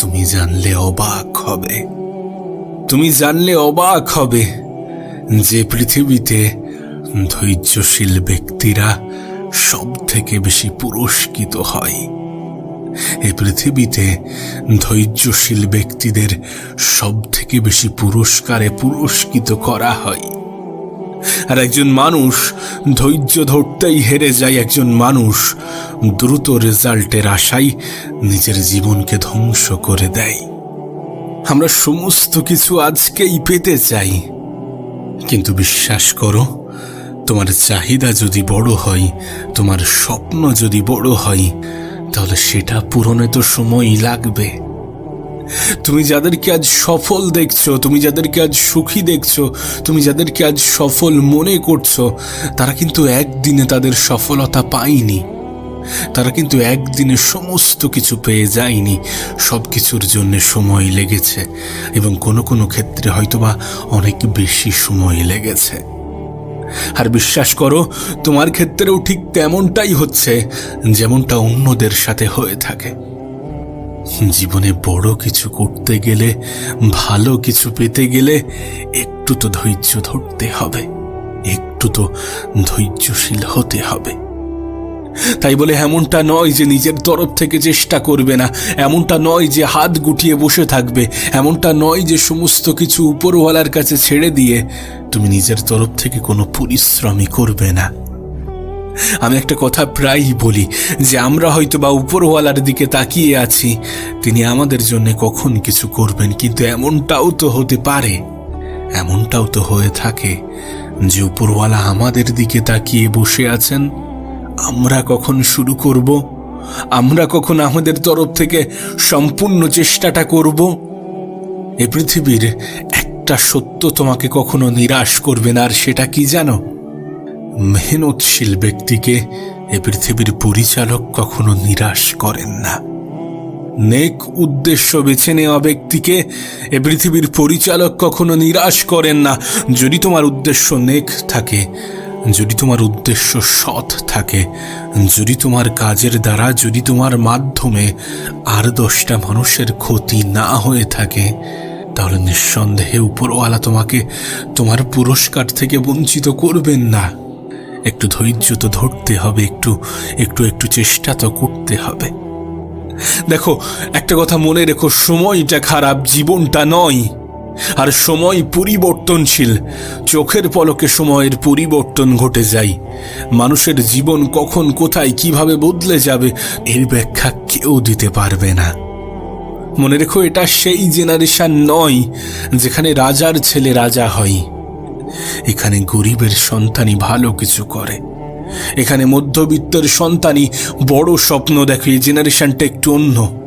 তুমি জানলে অবাক হবে। তুমি জানলে অবাক হবে যে পৃথিবীতে ধৈর্যশীল ব্যক্তিরা সব থেকে বেশি পুরস্কৃত হয়। এ পৃথিবীতে ধৈর্যশীল ব্যক্তিদের সব থেকে বেশি পুরস্কারে পুরস্কৃত করা হয়। আর একজন মানুষ ধৈর্য ধরতেই হেরে যায় একজন মানুষ। দ্রুত রেজাল্টের আশায় নিজের জীবনকে ধ্বংস করে দেয়। আমরা সমস্ত কিছু আজকেই পেতে চাই। কিন্তু বিশ্বাস করো, তোমার চাহিদা যদি বড় হয়, তোমার স্বপ্ন যদি বড় হয়, তাহলে সেটা পূরণে তো সময়ই লাগবে। তুমি যাদেরকে আজ সফল দেখছ, তুমি যাদেরকে আজ সুখী দেখছ, তুমি যাদেরকে আজ সফল মনে করছ, তারা কিন্তু একদিনে তাদের সফলতা পায়নি। তারা কিন্তু একদিনে সমস্ত কিছু পেয়ে যায়নি। সব কিছুর জন্য সময় লেগেছে এবং কোনো কোনো ক্ষেত্রে হয়তোবা অনেক বেশি সময় লেগেছে। আর বিশ্বাস করো, তোমার ক্ষেত্রেও ঠিক তেমনটাই হচ্ছে, যেমনটা অন্যদের সাথে হয়ে থাকে। জীবনে বড় কিছু করতে গেলে, ভালো কিছু পেতে গেলে একটু তো ধৈর্য ধরতে হবে। একটু তো ধৈর্যশীল হতে হবে। তাই বলে এমনটা নয় যে নিজের তরফ থেকে চেষ্টা করবে না। এমনটা নয় যে হাত গুটিয়ে বসে থাকবে। এমনটা নয় যে সমস্ত কিছু উপরওয়ালার কাছে ছেড়ে দিয়ে তুমি নিজের তরফ থেকে কোনো পরিশ্রমই করবে না। আমি একটা কথা প্রায়ই বলি, যে আমরা হয়তো বা উপরওয়ালার দিকে তাকিয়ে আছি। তিনি আমাদের জন্য কখন কিছু করবেন, কিন্তু এমনটাও তো হতে পারে। এমনটাও তো হয়ে থাকে যে উপরওয়ালা আমাদের দিকে তাকিয়ে বসে আছেন। আমরা কখন শুরু করব? আমরা কখন আমাদের তরফ থেকে সম্পূর্ণ চেষ্টাটা করব? এ পৃথিবীর একটা সত্য তোমাকে কখনো নিরাশ করবে না, আর সেটা কি জানো? মেহনতশীল ব্যক্তিকে এ পৃথিবীর পরিচালক কখনো নিরাশ করেন না। নেক উদ্দেশ্য বেছে নেওয়া ব্যক্তিকে এ পৃথিবীর পরিচালক কখনো নিরাশ করেন না। যদি তোমার উদ্দেশ্য নেক থাকে, যদি তোমার উদ্দেশ্য সৎ থাকে, যদি তোমার কাজের দ্বারা, যদি তোমার মাধ্যমে আর দশটা মানুষের ক্ষতি না হয়ে থাকে, তাহলে নিঃসন্দেহে উপরওয়ালা তোমাকে তোমার পুরস্কার থেকে বঞ্চিত করবেন না। একটু ধৈর্য তো ধরতে হবে, একটু একটু একটু চেষ্টা তো করতে হবে। দেখো, একটা কথা মনে রেখো, সময়টা খারাপ জীবনটা নয়, আর সময় পরিবর্তনশীল। চোখের পলকে সময়ের পরিবর্তন ঘটে যায়। মানুষের জীবন কখন কোথায় কীভাবে বদলে যাবে, এর ব্যাখ্যা কেউ দিতে পারবে না। মনে রেখো, এটা সেই জেনারেশন নয়, যেখানে রাজার ছেলে রাজা হয়। এখানে গরিবের সন্তানই ভালো কিছু করে। এখানে মধ্যবিত্তের সন্তানই বড় স্বপ্ন দেখে, এই জেনারেশনটা একটু অন্য।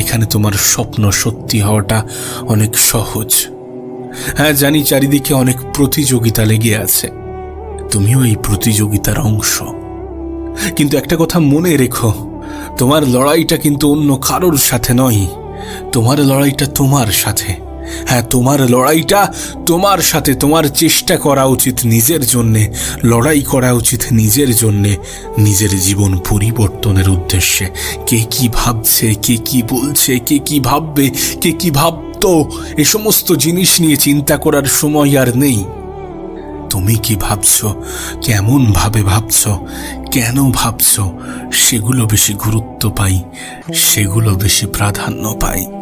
এখানে তোমার স্বপ্ন সত্যি হওয়াটা অনেক সহজ। হ্যাঁ জানি চারিদিকে অনেক প্রতিযোগিতা লেগে আছে। তুমিও এই প্রতিযোগিতার অংশ। কিন্তু একটা কথা মনে রেখো, তোমার লড়াইটা কিন্তু অন্য কারোর সাথে নয়, তোমার লড়াইটা তোমার সাথে। হ্যাঁ তোমার লড়াইটা তোমার সাথে, তোমার চেষ্টা করা উচিত নিজের জন্যে, লড়াই করা উচিত নিজের জন্যে, নিজের জীবন পরিবর্তনের উদ্দেশ্যে। কে কি ভাবছে, কে কি বলছে, কে কি ভাববে, কে কি ভাবতো, এ সমস্ত জিনিস নিয়ে চিন্তা করার সময় আর নেই। তুমি কি ভাবছ? কেমন ভাবে ভাবছ? কেন ভাবছ? সেগুলো বেশি গুরুত্ব পাই, সেগুলো বেশি প্রাধান্য পাই।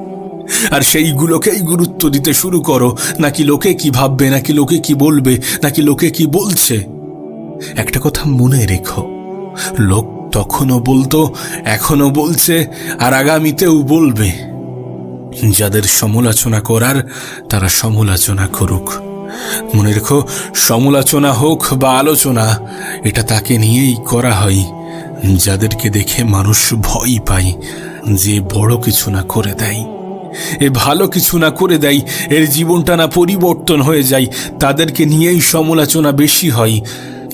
আর সেইগুলোকেই গুরুত্ব দিতে শুরু করো। নাকি লোকে কি ভাববে, নাকি লোকে কি বলবে, নাকি লোকে কি বলছে? একটা কথা মনে রেখো। লোক তখনও বলতো এখনও বলছে, আর আগামীতেও বলবে। যাদের সমালোচনা করার, তারা সমালোচনা করুক। মনে রেখো, সমালোচনা হোক বা আলোচনা, এটা তাকে নিয়েই করা হয়। যাদেরকে দেখে মানুষ ভয় পায়, যে বড় কিছু না করে দেয়। এ ভালো কিছু না করে দেয়, এর জীবনটা না পরিবর্তন হয়ে যায়। তাদেরকে নিয়েই সমালোচনা বেশি হয়।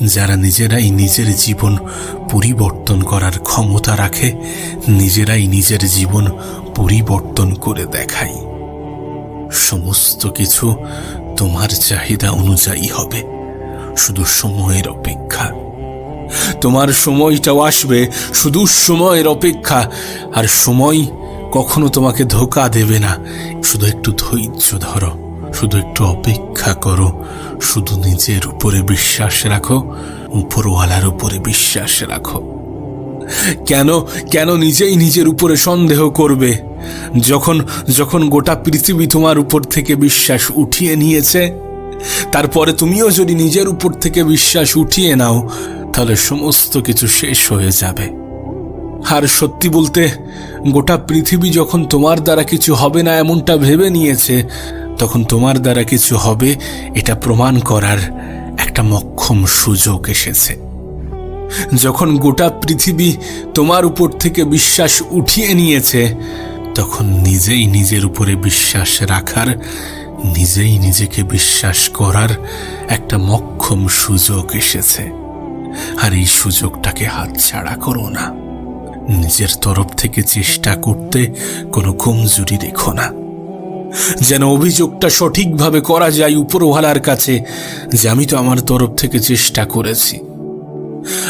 যারা নিজেরাই নিজের জীবন পরিবর্তন করার ক্ষমতা রাখে, নিজেরাই নিজের জীবন পরিবর্তন করে দেখায়। সমস্ত কিছু তোমার চাহিদা অনুযায়ী হবে। শুধু সময়ের অপেক্ষা। তোমার সময়টাও আসবে, শুধু সময়ের অপেক্ষা। আর সময় কখনো তোমাকে ধোকা দেবে না। শুধু একটু ধৈর্য ধরো, শুধু একটু অপেক্ষা করো, শুধু নিজের উপরে বিশ্বাস রাখো, উপরওয়ালার উপরে বিশ্বাস রাখো। কেন কেন নিজেই নিজের উপরে সন্দেহ করবে? যখন যখন গোটা পৃথিবী তোমার উপর থেকে বিশ্বাস উঠিয়ে নিয়েছে, তারপরে তুমিও যদি নিজের উপর থেকে বিশ্বাস উঠিয়ে নাও, তাহলে সমস্ত কিছু শেষ হয়ে যাবে। আর সত্যি বলতে, গোটা পৃথিবী যখন তোমার দ্বারা কিছু হবে না এমনটা ভেবে নিয়েছে, তখন তোমার দ্বারা কিছু হবে এটা প্রমাণ করার একটা মক্ষম সুযোগ এসেছে। যখন গোটা পৃথিবী তোমার উপর থেকে বিশ্বাস উঠিয়ে নিয়েছে, তখন নিজেই নিজের উপরে বিশ্বাস রাখার, নিজেই নিজেকে বিশ্বাস করার একটা মক্ষম সুযোগ এসেছে। আর এই সুযোগটাকে হাতছাড়া করো না। নিজের তরফ থেকে চেষ্টা করতে কোনো কমজুরি রেখো না। যেন অভিযোগটা সঠিকভাবে করা যায় উপরওয়ালার কাছে যে আমি তো আমার তরফ থেকে চেষ্টা করেছি।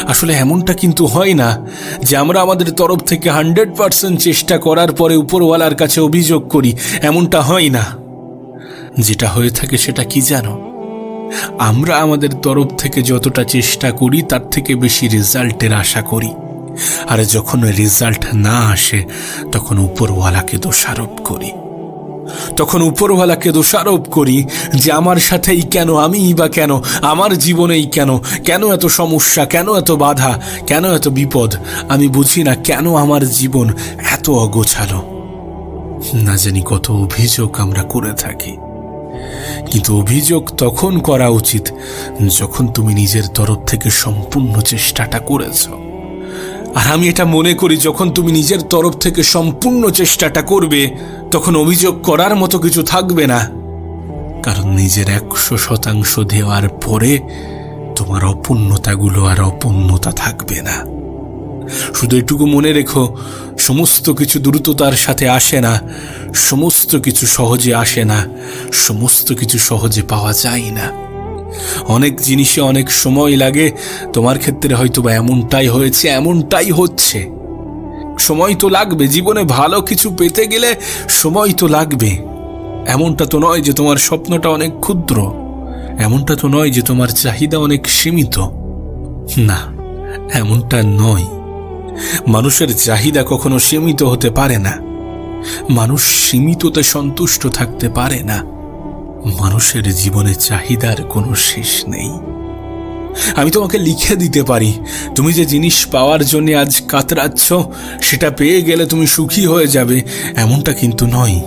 আসলে এমনটা কিন্তু হয় না যে আমরা আমাদের তরফ থেকে হান্ড্রেড পার্সেন্ট চেষ্টা করার পরে উপরওয়ালার কাছে অভিযোগ করি। এমনটা হয় না। যেটা হয়ে থাকে সেটা কি জানো? আমরা আমাদের তরফ থেকে যতটা চেষ্টা করি, তার থেকে বেশি রেজাল্টের আশা করি। আর যখন রেজাল্ট না আসে, তখন উপরওয়ালাকে দোষারোপ করি। তখন উপরওয়ালাকে দোষারোপ করি যে আমার সাথেই কেন, আমিই বা কেন, আমার জীবনেই কেন কেন এত সমস্যা, কেন এত বাধা, কেন এত বিপদ, আমি বুঝি না কেন আমার জীবন এত অগোছালো। না জানি কত অভিযোগ আমরা করে থাকি। কিন্তু অভিযোগ তখন করা উচিত যখন তুমি নিজের তরফ থেকে সম্পূর্ণ চেষ্টাটা করেছ। আর আমি এটা মনে করি, যখন তুমি নিজের তরফ থেকে সম্পূর্ণ চেষ্টাটা করবে, তখন অভিযোগ করার মতো কিছু থাকবে না। কারণ নিজের একশো শতাংশ দেওয়ার পরে তোমার অপূর্ণতাগুলো আর অপূর্ণতা থাকবে না। শুধু এটুকু মনে রেখো, সমস্ত কিছু দ্রুততার সাথে আসে না, সমস্ত কিছু সহজে আসে না, সমস্ত কিছু সহজে পাওয়া যায় না। অনেক জিনিসে অনেক সময় লাগে। তোমার ক্ষেত্রে হয়তো বা এমনটাই হয়েছে, এমনটাই হচ্ছে। সময় তো লাগবে, জীবনে ভালো কিছু পেতে গেলে সময় তো লাগবে। এমনটা তো নয় যে তোমার স্বপ্নটা অনেক ক্ষুদ্র। এমনটা তো নয় যে তোমার চাহিদা অনেক সীমিত। না, এমনটা নয়। মানুষের চাহিদা কখনো সীমিত হতে পারে না। মানুষ সীমিততে সন্তুষ্ট থাকতে পারে না। মানুষের জীবনে চাহিদার কোনো শেষ নেই। আমি তোমাকে লিখে দিতে পারি। তুমি যে জিনিস পাওয়ার জন্য আজ কাতরাচ্ছ, সেটা পেয়ে গেলে তুমি সুখী হয়ে যাবে, এমনটা কিন্তু নয়।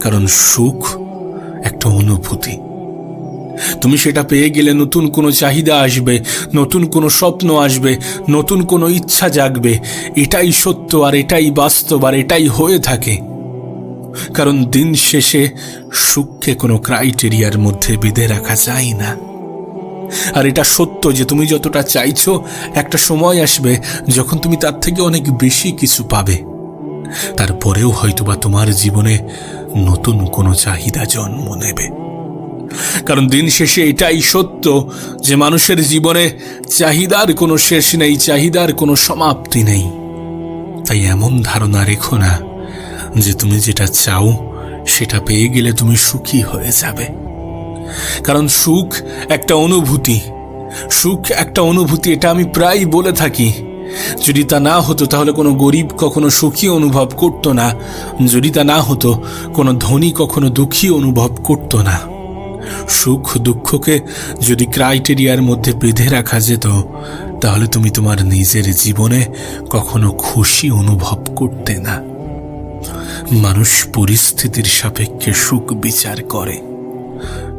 কারণ সুখ একটা অনুভূতি। তুমি সেটা পেয়ে গেলে নতুন কোনো চাহিদা আসবে, নতুন কোনো স্বপ্ন আসবে, নতুন কোনো ইচ্ছা জাগবে। এটাই সত্য আর এটাই বাস্তব আর এটাই হয়ে থাকে। কারণ দিন শেষে সুখকে কোনো ক্রাইটেরিয়ার মধ্যে বেঁধে রাখা যায় না। আর এটা সত্য যে তুমি যতটা চাইছো, একটা সময় আসবে যখন তুমি তার থেকে অনেক বেশি কিছু পাবে। তারপরেও হয়তোবা তোমার জীবনে নতুন কোনো চাহিদা জন্ম নেবে। কারণ দিন শেষে এটাই সত্য যে মানুষের জীবনে চাহিদার কোনো শেষ নেই, চাহিদার কোনো সমাপ্তি নেই। তাই এমন ধারণা রেখো না যে তুমি যেটা চাও, সেটা পেয়ে গেলে তুমি সুখী হয়ে যাবে। কারণ সুখ একটা অনুভূতি। সুখ একটা অনুভূতি, এটা আমি প্রায় বলে থাকি। যদি তা না হতো, তাহলে কোনো গরিব কখনো সুখী অনুভব করতো না। যদি তা না হতো, কোনো ধনী কখনো দুঃখী অনুভব করতো না। সুখ দুঃখকে যদি ক্রাইটেরিয়ার মধ্যে বেঁধে রাখা যেত, তাহলে তুমি তোমার নিজের জীবনে কখনো খুশি অনুভব করতে না। মানুষ পরিস্থিতির সাপেক্ষে সুখ বিচার করে।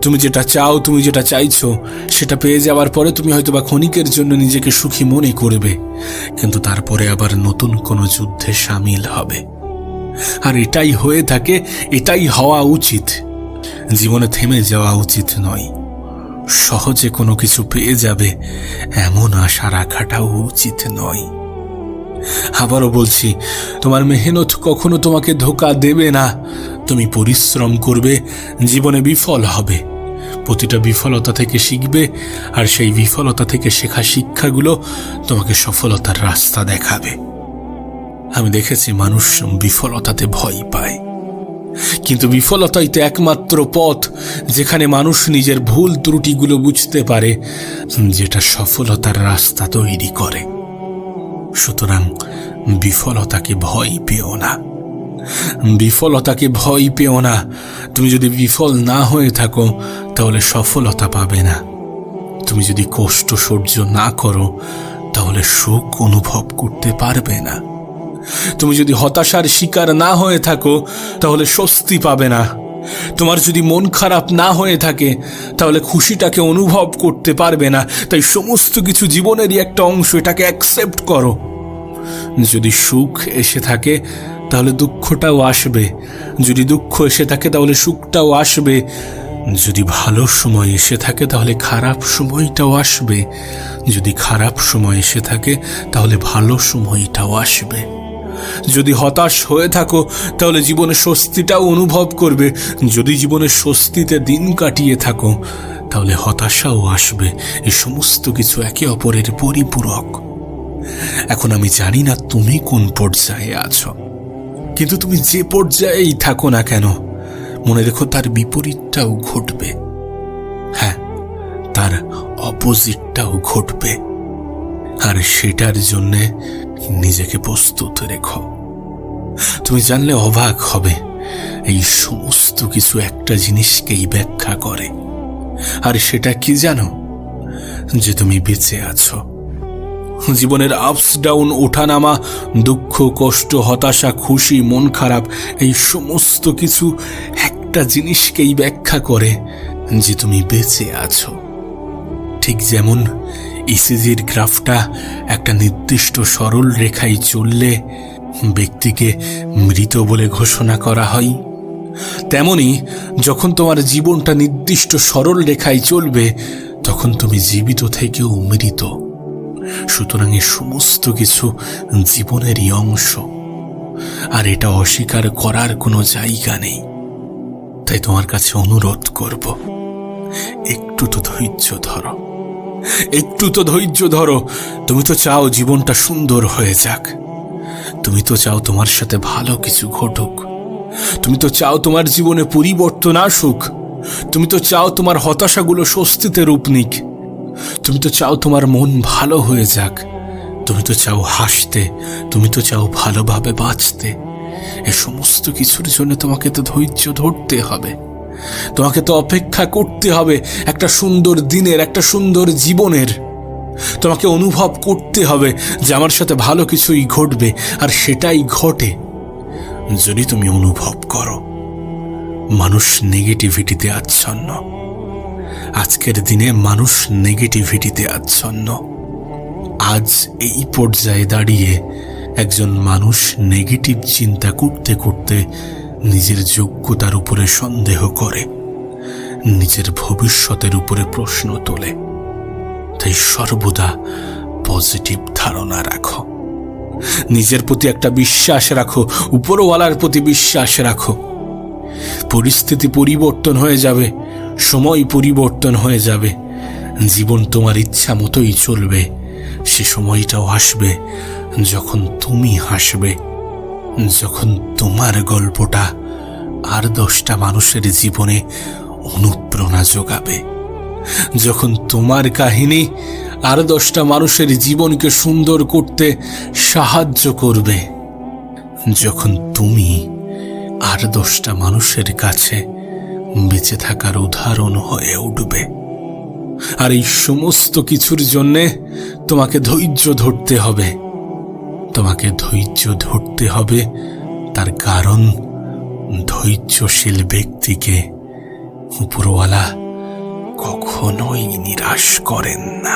তুমি যেটা চাও, তুমি যেটা চাইছো, সেটা পেয়ে যাওয়ার পরে তুমি হয়তো বা ক্ষণিকের জন্য নিজেকে সুখী মনে করবে, কিন্তু তারপরে আবার নতুন কোনো যুদ্ধে সামিল হবে। আর এটাই হয়ে থাকে, এটাই হওয়া উচিত। জীবনে থেমে যাওয়া উচিত নয়। সহজে কোনো কিছু পেয়ে যাবে, এমন আশা রাখাটাও উচিত নয়। আবারও বলছি, তোমার মেহনত কখনো তোমাকে ধোকা দেবে না। তুমি পরিশ্রম করবে, জীবনে বিফল হবে। প্রতিটা বিফলতা থেকে শিখবে, আর সেই বিফলতা থেকে শেখা শিক্ষাগুলো তোমাকে সফলতার রাস্তা দেখাবে। আমি দেখেছি মানুষ বিফলতাতে ভয় পায়। কিন্তু বিফলতাই তো একমাত্র পথ, যেখানে মানুষ নিজের ভুল ত্রুটিগুলো বুঝতে পারে, যেটা সফলতার রাস্তা তৈরি করে। সুতরাং বিফলতাকে ভয় পেও না। বিফলতাকে ভয় পেও না। তুমি যদি বিফল না হয়ে থাকো, তাহলে সফলতা পাবে না। তুমি যদি কষ্ট সহ্য না করো, তাহলে সুখ অনুভব করতে পারবে না। তুমি যদি হতাশার শিকার না হয়ে থাকো, তাহলে স্বস্তি পাবে না। তোমার যদি মন খারাপ না হয়ে থাকে, তাহলে খুশিটাকে অনুভব করতে পারবে না। তাই সমস্ত কিছু জীবনেরই একটা অংশ এটাকে অ্যাকসেপ্ট করো। যদি সুখ এসে থাকে, তাহলে দুঃখটাও আসবে। যদি দুঃখ এসে থাকে, তাহলে সুখটাও আসবে। যদি ভালো সময় এসে থাকে, তাহলে খারাপ সময়টাও আসবে। যদি খারাপ সময় এসে থাকে, তাহলে ভালো সময়টাও আসবে। যদি হতাশ হয়ে থাকো, তাহলে জীবনে স্বস্তিটাও অনুভব করবে। যদি জীবনে স্বস্তিতে দিন কাটিয়ে থাকো, তাহলে হতাশাও আসবে। এ সমস্ত কিছু একে অপরের পরিপূরক। এখন আমি জানি না তুমি কোন পর্যায়ে আছো। কিন্তু তুমি যে পর্যায়েই থাকো না কেন, মনে রেখো তার বিপরীতটাও ঘটবে। হ্যাঁ তার অপোজিটটাও ঘটবে। আর সেটার জন্যে নিজেকে প্রস্তুত রেখো। তুমি জানলে অবাক হবে, এই সমস্ত কিছু একটা জিনিসকেই ব্যাখ্যা করে। আর সেটা কি জানো? যে তুমি বেঁচে আছো। জীবনের আপস ডাউন ওঠানামা, দুঃখ, কষ্ট, হতাশা, খুশি, মন খারাপ, এই সমস্ত কিছু একটা জিনিসকেই ব্যাখ্যা করে যে তুমি বেঁচে আছো। ঠিক যেমন ইসিজির গ্রাফটা একটা নির্দিষ্ট সরল রেখায় চললে ব্যক্তিকে মৃত বলে ঘোষণা করা হয়। তেমনি যখন তোমার জীবনটা নির্দিষ্ট সরল রেখায় চলবে, তখন তুমি জীবিত থেকেও মৃত। সুতরাং এ সমস্ত কিছু জীবনেরই অংশ। আর এটা অস্বীকার করার কোনো জায়গা নেই। তাই তোমার কাছে অনুরোধ করব, একটু তো ধৈর্য ধরো। একটু তো ধৈর্য ধরো। তুমি তো চাও জীবনটা সুন্দর হয়ে যাক। তুমি তো চাও তোমার সাথে ভালো কিছু ঘটুক। তুমি তো চাও তোমার জীবনে পরিবর্তন আসুক। তুমি তো চাও তোমার হতাশাগুলো স্বস্তিতে রূপ নিক। তুমি তো চাও তোমার মন ভালো হয়ে যাক। তুমি তো চাও হাসতে। তুমি তো চাও ভালোভাবে বাঁচতে। এ সমস্ত কিছুর জন্য তোমাকে তো ধৈর্য ধরতে হবে। তোমাকে তো অপেক্ষা করতে হবে একটা সুন্দর দিনের, একটা সুন্দর জীবনের। তোমাকে অনুভব করতে হবে যে আমার সাথে ভালো কিছুই ঘটবে, আর সেটাই ঘটে যদি তুমি অনুভব করো। মানুষ নেগেটিভিটিতে আচ্ছন্ন। আজকের দিনে মানুষ নেগেটিভিটিতে আচ্ছন্ন। আজ এই পর্যায়ে দাঁড়িয়ে একজন মানুষ নেগেটিভ চিন্তা করতে করতে নিজের যোগ্যতার উপরে সন্দেহ করে, নিজের ভবিষ্যতের উপরে প্রশ্ন তোলে। তাই সর্বদা পজিটিভ ধারণা রাখো। নিজের প্রতি একটা বিশ্বাস রাখো, উপরওয়ালার প্রতি বিশ্বাস রাখো। পরিস্থিতি পরিবর্তন হয়ে যাবে, সময় পরিবর্তন হয়ে যাবে, জীবন তোমার ইচ্ছা মতোই চলবে, সে সময়টাও আসবে যখন তুমি হাসবে। যখন তোমার গল্পটা আর দশটা মানুষের জীবনে অনুপ্রেরণা যোগাবে, যখন তোমার কাহিনী আর দশটা মানুষের জীবনকে সুন্দর করতে সাহায্য করবে, যখন তুমি আর দশটা মানুষের কাছে বেঁচে থাকার উদাহরণ হয়ে উঠবে। আর এই সমস্ত কিছুর জন্যে তোমাকে ধৈর্য ধরতে হবে। তোমাকে ধৈর্য ধরতে হবে। তার কারণ ধৈর্যশীল ব্যক্তিকে উপরওয়ালা কখনোই নিরাশ করেন না।